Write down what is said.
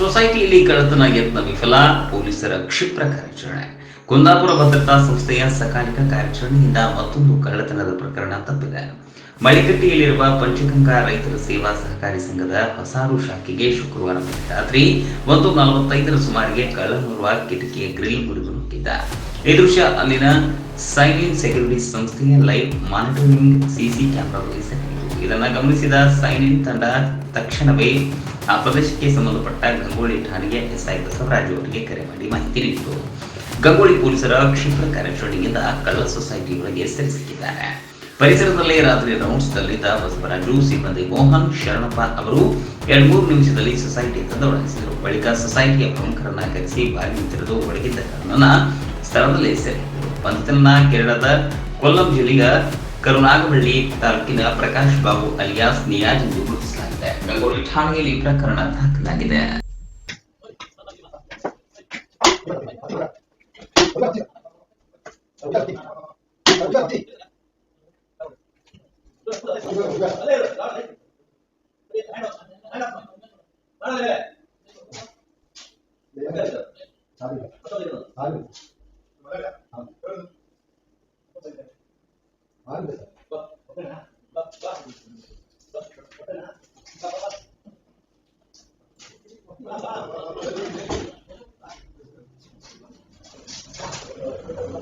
ಸೊಸೈಟಿಯಲ್ಲಿ ಕಳತನ ಯತ್ನ ವಿಫಲ ಪೊಲೀಸರ ಕ್ಷಿಪ್ರ ಕಾರ್ಯಾಚರಣೆ. ಕುಂದಾಪುರ ಭದ್ರತಾ ಸಂಸ್ಥೆಯ ಸಕಾಲಿಕ ಕಾರ್ಯಾಚರಣೆಯಿಂದ ಮತ್ತೊಂದು ಕಳ್ಳತನದ ಪ್ರಕರಣ ತಪ್ಪಿದೆ. ಮಳಿಕಟ್ಟಿಯಲ್ಲಿರುವ ಪಂಚಗಂಗಾ ರೈತರ ಸೇವಾ ಸಹಕಾರಿ ಸಂಘದ ಹೊಸಾರು ಶಾಖೆಗೆ ಶುಕ್ರವಾರ ರಾತ್ರಿ ಒಂದು ನಲವತ್ತೈದರ ಸುಮಾರಿಗೆ ಕಳ್ಳನೋರ್ವ ಕಿಟಕಿಯ ಗ್ರಿಲ್ ಮುರಿದು ನುಗ್ಗಿದ್ದ. ಈ ದೃಶ್ಯ ಅಲ್ಲಿನ ಸೈನಿನ್ ಸೆಕ್ಯೂರಿಟಿ ಸಂಸ್ಥೆಯ ಲೈವ್ ಮಾನಿಟರಿಂಗ್ ಸಿಸಿ ಕ್ಯಾಮೆರಾ ಸೆರೆಹಿಡಿಯಿತು ಇದನ್ನು ಗಮನಿಸಿದ ಸೈನಿನ್ ತಂಡ ತಕ್ಷಣವೇ ಆ ಪ್ರದೇಶಕ್ಕೆ ಸಂಬಂಧಪಟ್ಟ ಗಂಗೋಳಿ ಠಾಣೆಗೆ ಎಸ್ಐ ಬಸವರಾಜು ಅವರಿಗೆ ಕರೆ ಮಾಡಿ ಮಾಹಿತಿ ನೀಡಿತು. ಗಂಗೋಳಿ ಪೊಲೀಸರ ಕ್ಷಿಪ್ರ ಕಾರ್ಯಾಚರಣೆಯಿಂದ ಕಳ್ಳ ಸೊಸೈಟಿಯೊಳಗೆ ಸೆರೆ ಸಿಕ್ಕಿದ್ದಾರೆ ಪರಿಸರದಲ್ಲಿ ರಾತ್ರಿ ರೌಂಡ್ಸ್ ದಲ್ಲಿದ್ದ ಬಸವರಾಜು ಸಿಬ್ಬಂದಿ ಮೋಹನ್ ಶರಣಪ್ಪ ಅವರು ಎರಡ್ ಮೂರು ನಿಮಿಷದಲ್ಲಿ ಸೊಸೈಟಿ ತಂದೊಡಗಿಸಿದರು ಬಳಿಕ ಸೊಸೈಟಿಯ ಪ್ರಮುಖರನ್ನ ಕರೆಸಿ ಬಾರಿ ತೆರೆದು ಒಡಗಿದ್ದ ಕಾರಣ ಸ್ಥಳದಲ್ಲೇ ಸೆರೆ ಬಂಧಿತನ ಕೇರಳದ ಕೊಲ್ಲಂ ಜಿಲ್ಲೆಯ ಕರುನಾಗವಳ್ಳಿ ತಾಲೂಕಿನ ಪ್ರಕಾಶ್ ಬಾಬು ಅಲಿಯಾಸ್ ನಿಯಾಜ್ ಎಂದು ಗುರುತಿಸಲಾಗಿದೆ. ಗಂಗೋಳಿ ಠಾಣೆಯಲ್ಲಿ ಪ್ರಕರಣ ದಾಖಲಾಗಿದೆ. رجعتي رجعتي رجعتي